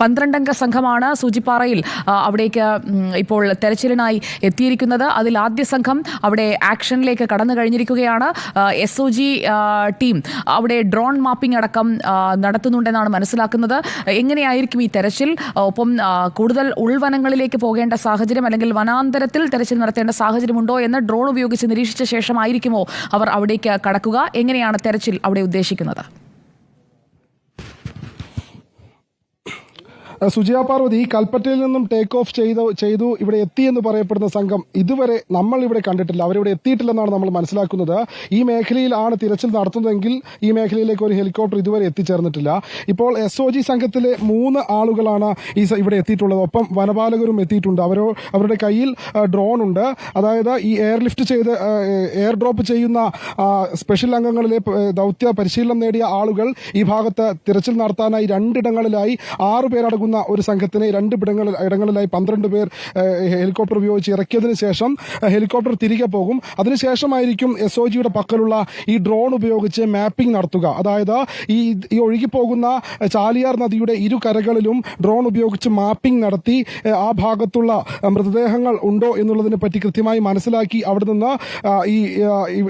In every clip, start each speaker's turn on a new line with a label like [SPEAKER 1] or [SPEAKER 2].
[SPEAKER 1] പന്ത്രണ്ടംഗ സംഘമാണ് സൂചിപ്പാറയിൽ അവിടേക്ക് ഇപ്പോൾ തെരച്ചിലിനായി എത്തിയിരിക്കുന്നത്. അതിൽ ആദ്യ സംഘം അവിടെ ആക്ഷനിലേക്ക് കടന്നു കഴിഞ്ഞിരിക്കുകയാണ്. എസ് ഒ ജി ടീം അവിടെ ഡ്രോൺ മാപ്പിംഗ് അടക്കം നടത്തുന്നുണ്ടെന്നാണ് മനസ്സിലാക്കുന്നത്. എങ്ങനെയായിരിക്കും ഈ തെരച്ചിൽ? ഒപ്പം കൂടുതൽ ഉൾവനങ്ങളിലേക്ക് പോകേണ്ട സാഹചര്യം അല്ലെങ്കിൽ വനാന്തരത്തിൽ തെരച്ചിൽ നടത്തേണ്ട സാഹചര്യമുണ്ടോ എന്ന് ഡ്രോൺ ഉപയോഗിച്ച് നിരീക്ഷിച്ച ശേഷമായിരിക്കുമോ അവർ അവിടേക്ക് കടക്കുക? എങ്ങനെയാണ് തെരച്ചിൽ അവിടെ ഉദ്ദേശിക്കുന്നത്?
[SPEAKER 2] സുജയ പാർവതി കൽപ്പറ്റയിൽ നിന്നും ടേക്ക് ഓഫ് ചെയ്തു ചെയ്തു ഇവിടെ എത്തി എന്ന് പറയപ്പെടുന്ന സംഘം ഇതുവരെ നമ്മൾ ഇവിടെ കണ്ടിട്ടില്ല. അവരിവിടെ എത്തിയിട്ടില്ലെന്നാണ് നമ്മൾ മനസ്സിലാക്കുന്നത്. ഈ മേഖലയിലാണ് തിരച്ചിൽ നടത്തുന്നതെങ്കിൽ ഈ മേഖലയിലേക്ക് ഒരു ഹെലികോപ്റ്റർ ഇതുവരെ എത്തിച്ചേർന്നിട്ടില്ല. ഇപ്പോൾ എസ് ഒ ജി സംഘത്തിലെ മൂന്ന് ആളുകളാണ് ഈ ഇവിടെ എത്തിയിട്ടുള്ളത്. ഒപ്പം വനപാലകരും എത്തിയിട്ടുണ്ട്. അവരോ അവരുടെ കയ്യിൽ ഡ്രോൺ ഉണ്ട്. അതായത് ഈ എയർലിഫ്റ്റ് ചെയ്ത് എയർ ഡ്രോപ്പ് ചെയ്യുന്ന സ്പെഷ്യൽ അംഗങ്ങളിലെ ദൗത്യ പരിശീലനം നേടിയ ആളുകൾ ഈ ഭാഗത്ത് തിരച്ചിൽ നടത്താനായി രണ്ടിടങ്ങളിലായി ആറ് പേരടങ്ങുന്ന ഒരു സംഘത്തിനെ രണ്ട് ഇടങ്ങളിൽ ഇടങ്ങളിലായി പന്ത്രണ്ട് പേർ ഹെലികോപ്റ്റർ ഉപയോഗിച്ച് ഇറക്കിയതിന് ശേഷം ഹെലികോപ്റ്റർ തിരികെ പോകും. അതിനുശേഷമായിരിക്കും എസ് ഒ ജിയുടെ പക്കലുള്ള ഈ ഡ്രോൺ ഉപയോഗിച്ച് മാപ്പിംഗ് നടത്തുക. അതായത് ഈ ഈ ഒഴുകിപ്പോകുന്ന ചാലിയാർ നദിയുടെ ഇരു കരകളിലും ഡ്രോൺ ഉപയോഗിച്ച് മാപ്പിംഗ് നടത്തി ആ ഭാഗത്തുള്ള മൃതദേഹങ്ങൾ ഉണ്ടോ എന്നുള്ളതിനെ പറ്റി കൃത്യമായി മനസ്സിലാക്കി അവിടെ നിന്ന് ഈ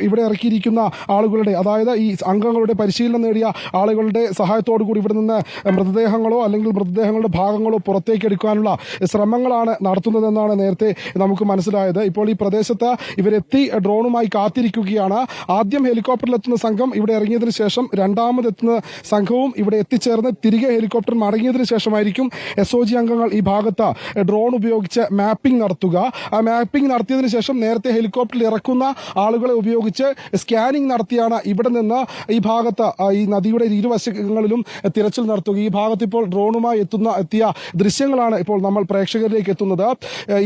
[SPEAKER 2] ഇവിടെ ഇറക്കിയിരിക്കുന്ന ആളുകളുടെ അതായത് ഈ അംഗങ്ങളുടെ പരിശീലനം നേടിയ ആളുകളുടെ സഹായത്തോടു കൂടി ഇവിടെ നിന്ന് മൃതദേഹങ്ങളോ അല്ലെങ്കിൽ മൃതദേഹങ്ങളുടെ ഭാഗങ്ങളോ പുറത്തേക്ക് എടുക്കാനുള്ള ശ്രമങ്ങളാണ് നടത്തുന്നതെന്നാണ് നേരത്തെ നമുക്ക് മനസ്സിലായത്. ഇപ്പോൾ ഈ പ്രദേശത്ത് ഇവരെത്തി ഡ്രോണുമായി കാത്തിരിക്കുകയാണ്. ആദ്യം ഹെലികോപ്റ്ററിലെത്തുന്ന സംഘം ഇവിടെ ഇറങ്ങിയതിനു ശേഷം രണ്ടാമതെത്തുന്ന സംഘവും ഇവിടെ എത്തിച്ചേർന്ന് തിരികെ ഹെലികോപ്റ്റർ മടങ്ങിയതിനു ശേഷമായിരിക്കും എസ് ഒ ജി അംഗങ്ങൾ ഈ ഭാഗത്ത് ഡ്രോൺ ഉപയോഗിച്ച് മാപ്പിംഗ് നടത്തുക. ആ മാപ്പിംഗ് നടത്തിയതിനു ശേഷം നേരത്തെ ഹെലികോപ്റ്ററിൽ ഇറക്കുന്ന ആളുകളെ ഉപയോഗിച്ച് സ്കാനിംഗ് നടത്തിയാണ് ഇവിടെ നിന്ന് ഈ ഭാഗത്ത് ഈ നദിയുടെ ഇരുവശങ്ങളിലും തിരച്ചിൽ നടത്തുക. ഈ ഭാഗത്ത് ഇപ്പോൾ ഡ്രോണുമായി എത്തുന്ന എത്തിയ ദൃശ്യങ്ങളാണ് ഇപ്പോൾ നമ്മൾ പ്രേക്ഷകരിലേക്ക് എത്തുന്നത്.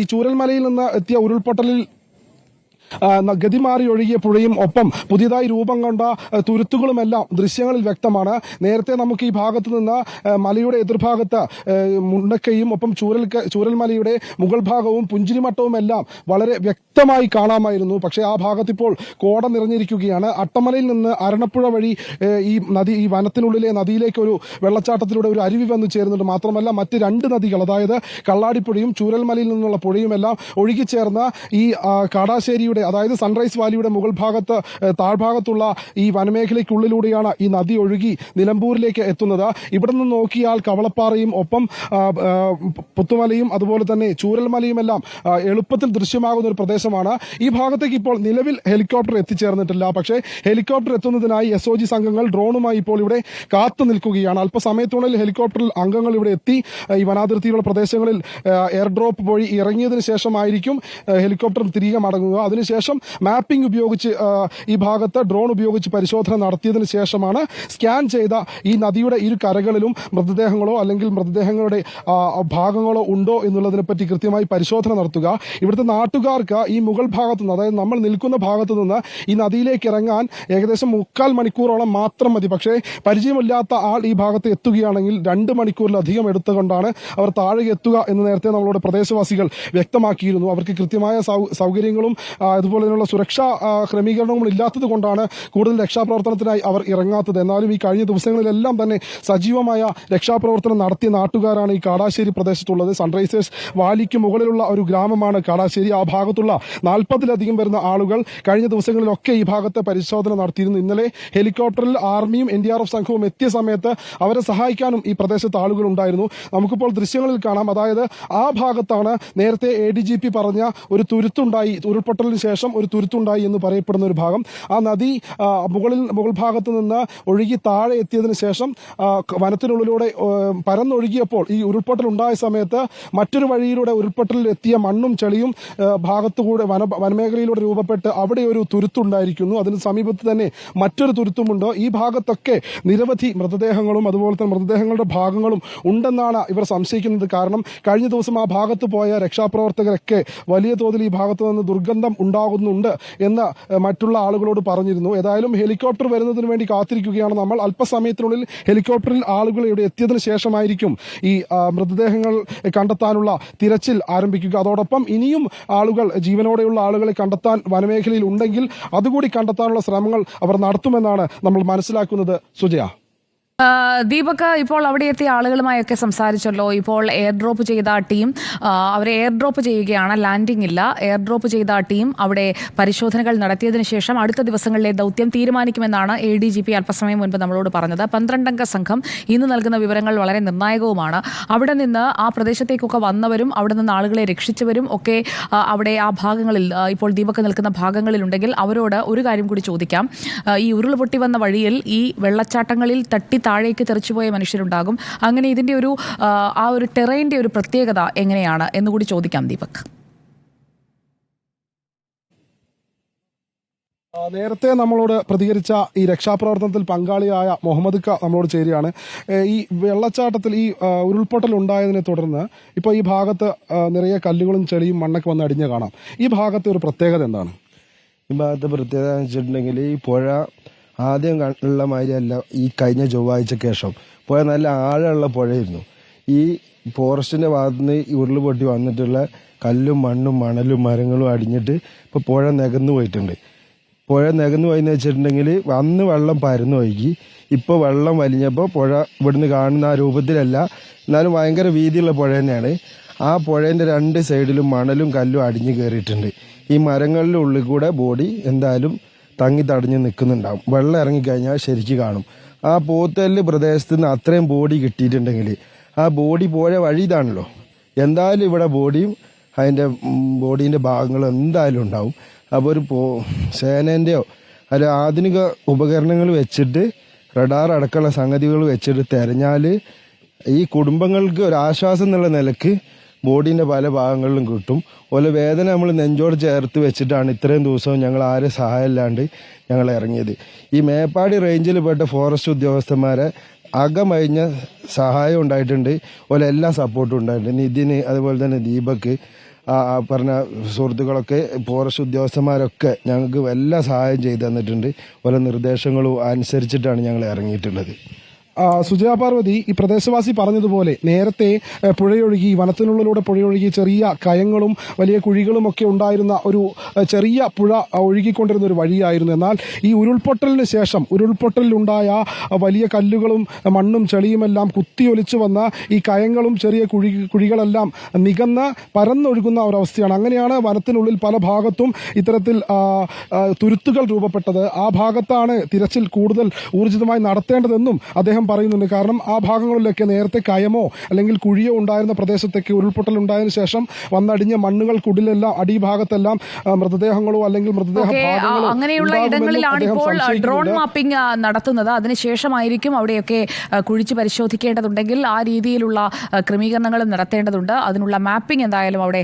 [SPEAKER 2] ഈ ചൂരൽമലയിൽ നിന്ന് എത്തിയ ഉരുൾപൊട്ടലിൽ ഗതിമാറി ഒഴുകിയ പുഴയും ഒപ്പം പുതിയതായി രൂപം കൊണ്ട തുരുത്തുകളുമെല്ലാം ദൃശ്യങ്ങളിൽ വ്യക്തമാണ്. നേരത്തെ നമുക്ക് ഈ ഭാഗത്ത് നിന്ന് മലയുടെ എതിർഭാഗത്ത് മുണ്ടക്കയും ഒപ്പം ചൂരൽ ചൂരൽമലയുടെ മുകൾ ഭാഗവും പുഞ്ചിരിമട്ടവും എല്ലാം വളരെ വ്യക്തമായി കാണാമായിരുന്നു. പക്ഷേ ആ ഭാഗത്ത് ഇപ്പോൾ കോട നിറഞ്ഞിരിക്കുകയാണ്. അട്ടമലയിൽ നിന്ന് അരണപ്പുഴ വഴി ഈ നദി ഈ വനത്തിനുള്ളിലെ നദിയിലേക്ക് ഒരു വെള്ളച്ചാട്ടത്തിലൂടെ ഒരു അരുവി വന്നു ചേരുന്നുണ്ട്. മാത്രമല്ല മറ്റ് രണ്ട് നദികൾ അതായത് കള്ളാടിപ്പുഴയും ചൂരൽമലയിൽ നിന്നുള്ള പുഴയുമെല്ലാം ഒഴുകിച്ചേർന്ന ഈ ആ, കാടാശ്ശേരിയുടെ അതായത് സൺറൈസ് വാലിയുടെ മുകൾ ഭാഗത്ത് താഴ്ഭാഗത്തുള്ള ഈ വനമേഖലയ്ക്കുള്ളിലൂടെയാണ് ഈ നദി ഒഴുകി നിലമ്പൂരിലേക്ക് എത്തുന്നത്. ഇവിടെ നിന്ന് നോക്കിയാൽ കവളപ്പാറയും ഒപ്പം പുത്തുമലയും അതുപോലെ തന്നെ ചൂരൽമലയുമെല്ലാം എളുപ്പത്തിൽ ദൃശ്യമാകുന്ന ഒരു പ്രദേശമാണ്. ഈ ഭാഗത്തേക്ക് ഇപ്പോൾ നിലവിൽ ഹെലികോപ്റ്റർ എത്തിച്ചേർന്നിട്ടില്ല. പക്ഷേ ഹെലികോപ്റ്റർ എത്തുന്നതിനായി എസ് ഒ ജി സംഘങ്ങൾ ഡ്രോണുമായി ഇപ്പോൾ ഇവിടെ കാത്തു നിൽക്കുകയാണ്. അല്പസമയത്തുള്ളിൽ ഹെലികോപ്റ്ററിൽ അംഗങ്ങൾ ഇവിടെ എത്തി ഈ വനാതിർത്തിയുള്ള പ്രദേശങ്ങളിൽ എയർ ഡ്രോപ്പ് വഴി ഇറങ്ങിയതിനു ശേഷമായിരിക്കും ഹെലികോപ്റ്റർ തിരികെ മടങ്ങുക. അതിനുശേഷം മാപ്പിംഗ് ഉപയോഗിച്ച് ഈ ഭാഗത്ത് ഡ്രോൺ ഉപയോഗിച്ച് പരിശോധന നടത്തിയതിനു ശേഷമാണ് സ്കാൻ ചെയ്ത ഈ നദിയുടെ ഇരു കരകളിലും മൃതദേഹങ്ങളോ അല്ലെങ്കിൽ മൃതദേഹങ്ങളുടെ ഭാഗങ്ങളോ ഉണ്ടോ എന്നുള്ളതിനെ പറ്റി കൃത്യമായി പരിശോധന നടത്തുക. ഇവിടുത്തെ നാട്ടുകാർക്ക് ഈ മുകൾ ഭാഗത്തു നിന്ന് അതായത് നമ്മൾ നിൽക്കുന്ന ഭാഗത്തു നിന്ന് ഈ നദിയിലേക്ക് ഇറങ്ങാൻ ഏകദേശം മുക്കാൽ മണിക്കൂറോളം മാത്രം മതി. പക്ഷേ പരിചയമില്ലാത്ത ആൾ ഈ ഭാഗത്ത് എത്തുകയാണെങ്കിൽ രണ്ട് മണിക്കൂറിലധികം എടുത്തുകൊണ്ടാണ് അവർ താഴെ എത്തുക എന്ന് നേരത്തെ നമ്മളോട് പ്രദേശവാസികൾ വ്യക്തമാക്കിയിരുന്നു. അവർക്ക് കൃത്യമായ സൗകര്യങ്ങളും അതുപോലെ തന്നെയുള്ള സുരക്ഷാ ക്രമീകരണങ്ങൾ ഇല്ലാത്തത് കൊണ്ടാണ് കൂടുതൽ രക്ഷാപ്രവർത്തനത്തിനായി അവർ ഇറങ്ങാത്തത്. എന്നാലും ഈ കഴിഞ്ഞ ദിവസങ്ങളിലെല്ലാം തന്നെ സജീവമായ രക്ഷാപ്രവർത്തനം നടത്തിയ നാട്ടുകാരാണ് ഈ കാടാശ്ശേരി പ്രദേശത്തുള്ളത്. സൺറൈസേഴ്സ് വാലിക്ക് മുകളിലുള്ള ഒരു ഗ്രാമമാണ് കാടാശ്ശേരി. ആ ഭാഗത്തുള്ള നാൽപ്പതിലധികം വരുന്ന ആളുകൾ കഴിഞ്ഞ ദിവസങ്ങളിലൊക്കെ ഈ ഭാഗത്തെ പരിശോധന നടത്തിയിരുന്നു. ഇന്നലെ ഹെലികോപ്റ്ററിൽ ആർമിയും എൻ ഡി ആർ എഫ് സംഘവും എത്തിയ സമയത്ത് അവരെ സഹായിക്കാനും ഈ പ്രദേശത്ത് ആളുകൾ ഉണ്ടായിരുന്നു. നമുക്കിപ്പോൾ ദൃശ്യങ്ങളിൽ കാണാം. അതായത് ആ ഭാഗത്താണ് നേരത്തെ എ ഡി ജി പി പറഞ്ഞ ഒരു തുരുത്തുണ്ടായി ഉരുൾപൊട്ടലിന് ശേഷം ഒരു തുരുത്തുണ്ടായി എന്ന് പറയപ്പെടുന്ന ഒരു ഭാഗം. ആ നദി മുകളിൽ മുകൾ ഭാഗത്ത് നിന്ന് ഒഴുകി താഴെ എത്തിയതിനു ശേഷം വനത്തിനുള്ളിലൂടെ പരന്നൊഴുകിയപ്പോൾ ഈ ഉരുൾപൊട്ടൽ ഉണ്ടായ സമയത്ത് മറ്റൊരു വഴിയിലൂടെ ഉരുൾപൊട്ടലിൽ എത്തിയ മണ്ണും ചെളിയും ഭാഗത്തുകൂടെ വന വനമേഖലയിലൂടെ രൂപപ്പെട്ട് അവിടെ ഒരു തുരുത്തുണ്ടായിരിക്കുന്നു. അതിന് സമീപത്ത് തന്നെ മറ്റൊരു തുരുത്തുമുണ്ട്. ഈ ഭാഗത്തൊക്കെ നിരവധി മൃതദേഹങ്ങളും അതുപോലെ തന്നെ മൃതദേഹങ്ങളുടെ ഭാഗങ്ങളും ഉണ്ടെന്നാണ് ഇവർ സംശയിക്കുന്നത്. കാരണം കഴിഞ്ഞ ദിവസം ആ ഭാഗത്ത് പോയ രക്ഷാപ്രവർത്തകരൊക്കെ വലിയ തോതിൽ ഈ ഭാഗത്ത് നിന്ന് ദുർഗന്ധം ഉണ്ടാകുന്നുണ്ട് എന്ന് മറ്റുള്ള ആളുകളോട് പറഞ്ഞിരുന്നു. ഏതായാലും ഹെലികോപ്റ്റർ വരുന്നതിന് വേണ്ടി കാത്തിരിക്കുകയാണ് നമ്മൾ. അല്പസമയത്തിനുള്ളിൽ ഹെലികോപ്റ്ററിൽ ആളുകൾ ഇവിടെ എത്തിയതിനു ശേഷമായിരിക്കും ഈ മൃതദേഹങ്ങൾ കണ്ടെത്താനുള്ള തിരച്ചിൽ ആരംഭിക്കുക. അതോടൊപ്പം ഇനിയും ആളുകൾ ജീവനോടെയുള്ള ആളുകളെ കണ്ടെത്താൻ വനമേഖലയിൽ ഉണ്ടെങ്കിൽ അതുകൂടി കണ്ടെത്താനുള്ള ശ്രമങ്ങൾ അവർ നടത്തുമെന്നാണ് നമ്മൾ മനസ്സിലാക്കുന്നത്. സുജയ.
[SPEAKER 1] ദീപക് ഇപ്പോൾ അവിടെ എത്തിയ ആളുകളുമായൊക്കെ സംസാരിച്ചല്ലോ. ഇപ്പോൾ എയർ ഡ്രോപ്പ് ചെയ്ത ടീം അവരെ എയർ ഡ്രോപ്പ് ചെയ്യുകയാണ്. ലാൻഡിംഗ് ഇല്ല. എയർ ഡ്രോപ്പ് ചെയ്ത ടീം അവിടെ പരിശോധനകൾ നടത്തിയതിനു ശേഷം അടുത്ത ദിവസങ്ങളിലെ ദൗത്യം തീരുമാനിക്കുമെന്നാണ് എ ഡി ജി പി അല്പസമയം മുൻപ് നമ്മളോട് പറഞ്ഞത്. പന്ത്രണ്ടംഗ സംഘം ഇന്ന് നൽകുന്ന വിവരങ്ങൾ വളരെ നിർണായകവുമാണ്. അവിടെ നിന്ന് ആ പ്രദേശത്തേക്കൊക്കെ വന്നവരും അവിടെ നിന്ന് ആളുകളെ രക്ഷിച്ചവരും ഒക്കെ അവിടെ ആ ഭാഗങ്ങളിൽ ഇപ്പോൾ ദീപക് നിൽക്കുന്ന ഭാഗങ്ങളിലുണ്ടെങ്കിൽ അവരോട് ഒരു കാര്യം കൂടി ചോദിക്കാം. ഈ ഉരുൾ പൊട്ടി വന്ന വഴിയിൽ ഈ വെള്ളച്ചാട്ടങ്ങളിൽ തട്ടി താഴേക്ക് തെറിച്ചുപോയ മനുഷ്യരുണ്ടാകും. അങ്ങനെ ഇതിന്റെ ഒരു ആ, ഒരു ടെറൈന്റെ ഒരു പ്രത്യേകത എങ്ങനെയാണ് എന്നുകൂടി ചോദിക്കാം ദീപക്.
[SPEAKER 2] നേരത്തെ നമ്മളോട് പ്രതികരിച്ച ഈ രക്ഷാപ്രവർത്തനത്തിൽ പങ്കാളിയായ മുഹമ്മദ് ക നമ്മളോട് ചേരുകയാണ്. ഈ വെള്ളച്ചാട്ടത്തിൽ ഈ ഉരുൾപൊട്ടൽ ഉണ്ടായതിനെ തുടർന്ന് ഇപ്പോൾ ഈ ഭാഗത്ത് നിറയെ കല്ലുകളും ചെളിയും മണ്ണൊക്കെ വന്ന് അടിഞ്ഞ് കാണാം. ഈ ഭാഗത്തെ ഒരു പ്രത്യേകത എന്താണ്?
[SPEAKER 3] ഈ ഭാഗത്തെ പ്രത്യേകത എന്ന് വെച്ചിട്ടുണ്ടെങ്കിൽ ഈ പുഴ ആദ്യം കണ്ടുള്ള മാതിരിയല്ല ഈ കഴിഞ്ഞ ചൊവ്വാഴ്ചക്ക് ശേഷം. പോയ നല്ല ആഴമുള്ള പുഴയായിരുന്നു. ഈ ഫോറസ്റ്റിന്റെ ഭാഗത്തുനിന്ന് ഈ ഉരുളുപൊട്ടി വന്നിട്ടുള്ള കല്ലും മണ്ണും മണലും മരങ്ങളും അടിഞ്ഞിട്ട് ഇപ്പോൾ പുഴ നികന്നു പോയിട്ടുണ്ട്. പുഴ നികന്നു പോയെന്ന് വെച്ചിട്ടുണ്ടെങ്കിൽ അന്ന് വെള്ളം പരന്നു ഒഴുകി ഇപ്പോൾ വെള്ളം വലിഞ്ഞപ്പോൾ പുഴ ഇവിടുന്ന് കാണുന്ന ആ രൂപത്തിലല്ല എന്നാലും ഭയങ്കര വീതിയുള്ള പുഴ തന്നെയാണ്. ആ പുഴേന്റെ രണ്ട് സൈഡിലും മണലും കല്ലും അടിഞ്ഞു കയറിയിട്ടുണ്ട് ഈ മരങ്ങളുടെ കൂടെ ബോഡി എന്തായാലും തങ്ങി തടഞ്ഞ് നിൽക്കുന്നുണ്ടാവും. വെള്ളം ഇറങ്ങിക്കഴിഞ്ഞാൽ ശരിക്ക് കാണും. ആ പോത്തൽ പ്രദേശത്ത് നിന്ന് അത്രയും ബോഡി കിട്ടിയിട്ടുണ്ടെങ്കിൽ ആ ബോഡി പോയ വഴി ഇതാണല്ലോ. എന്തായാലും ഇവിടെ ബോഡിയും അതിന്റെ ബോഡീന്റെ ഭാഗങ്ങളും എന്തായാലും ഉണ്ടാവും. അപ്പോൾ ഒരു പോ സേനേന്റെയോ അല്ല ആധുനിക ഉപകരണങ്ങൾ വെച്ചിട്ട് റഡാർ അടക്കമുള്ള സംഗതികൾ വെച്ചിട്ട് തിരഞ്ഞാൽ ഈ കുടുംബങ്ങൾക്ക് ഒരു ആശ്വാസം എന്നുള്ള നിലയ്ക്ക് ബോഡീന്റെ പല ഭാഗങ്ങളിലും കിട്ടും. അതുപോലെ വേദന നമ്മൾ നെഞ്ചോട് ചേർത്ത് വെച്ചിട്ടാണ് ഇത്രയും ദിവസവും ഞങ്ങൾ ആരും സഹായമില്ലാണ്ട് ഞങ്ങൾ ഇറങ്ങിയത്. ഈ മേപ്പാടി റേഞ്ചിൽ പെട്ട ഫോറസ്റ്റ് ഉദ്യോഗസ്ഥന്മാരെ അകമഴിഞ്ഞ സഹായം ഉണ്ടായിട്ടുണ്ട്. അതുപോലെ എല്ലാ സപ്പോർട്ടും ഉണ്ടായിട്ടുണ്ട്. നിതിന് അതുപോലെ തന്നെ ദീപക്ക് പറഞ്ഞ സുഹൃത്തുക്കളൊക്കെ ഫോറസ്റ്റ് ഉദ്യോഗസ്ഥന്മാരൊക്കെ ഞങ്ങൾക്ക് എല്ലാ സഹായം ചെയ്തു തന്നിട്ടുണ്ട്. പല നിർദ്ദേശങ്ങളും അനുസരിച്ചിട്ടാണ് ഞങ്ങൾ ഇറങ്ങിയിട്ടുള്ളത്.
[SPEAKER 2] സുജയ പാർവതി ഈ പ്രദേശവാസി പറഞ്ഞതുപോലെ നേരത്തെ പുഴയൊഴുകി വനത്തിനുള്ളിലൂടെ പുഴയൊഴുകി ചെറിയ കയങ്ങളും വലിയ കുഴികളും ഒക്കെ ഉണ്ടായിരുന്ന ഒരു ചെറിയ പുഴ ഒഴുകിക്കൊണ്ടിരുന്ന ഒരു വഴിയായിരുന്നു. എന്നാൽ ഈ ഉരുൾപൊട്ടലിന് ശേഷം ഉരുൾപൊട്ടലിലുണ്ടായ വലിയ കല്ലുകളും മണ്ണും ചെളിയുമെല്ലാം കുത്തിയൊലിച്ചു വന്ന ഈ കയങ്ങളും ചെറിയ കുഴി കുഴികളെല്ലാം നികന്ന് പരന്നൊഴുകുന്ന ഒരവസ്ഥയാണ്. അങ്ങനെയാണ് വനത്തിനുള്ളിൽ പല ഭാഗത്തും ഇത്തരത്തിൽ തുരുത്തുകൾ രൂപപ്പെട്ടത്. ആ ഭാഗത്താണ് തിരച്ചിൽ കൂടുതൽ ഊർജിതമായി നടത്തേണ്ടതെന്നും അദ്ദേഹം പറയുന്നുണ്ട്. കാരണം ആ ഭാഗങ്ങളിലൊക്കെ നേരത്തെ കയമോ അല്ലെങ്കിൽ കുഴിയോ ഉണ്ടായിരുന്ന പ്രദേശത്തൊക്കെ ഉരുൾപൊട്ടൽ ഉണ്ടായതിനു ശേഷം വന്നടിഞ്ഞ മണ്ണുകൾ കുടിലെല്ലാം അടിഭാഗത്തെല്ലാം മൃതദേഹങ്ങളോ അല്ലെങ്കിൽ മൃതദേഹ ഭാഗങ്ങളോ
[SPEAKER 1] അങ്ങനെയുള്ള ഇടങ്ങളിലാണ് ഇപ്പോൾ ഡ്രോൺ. മാപ്പിംഗ് നടത്തുന്നത്. അതിനുശേഷമായിരിക്കും അവിടെയൊക്കെ കുഴിച്ച് പരിശോധിക്കേണ്ടതുണ്ടെങ്കിൽ ആ രീതിയിലുള്ള ക്രമീകരണങ്ങളും നടത്തേണ്ടതുണ്ട്. അതിനുള്ള മാപ്പിംഗ് എന്തായാലും അവിടെ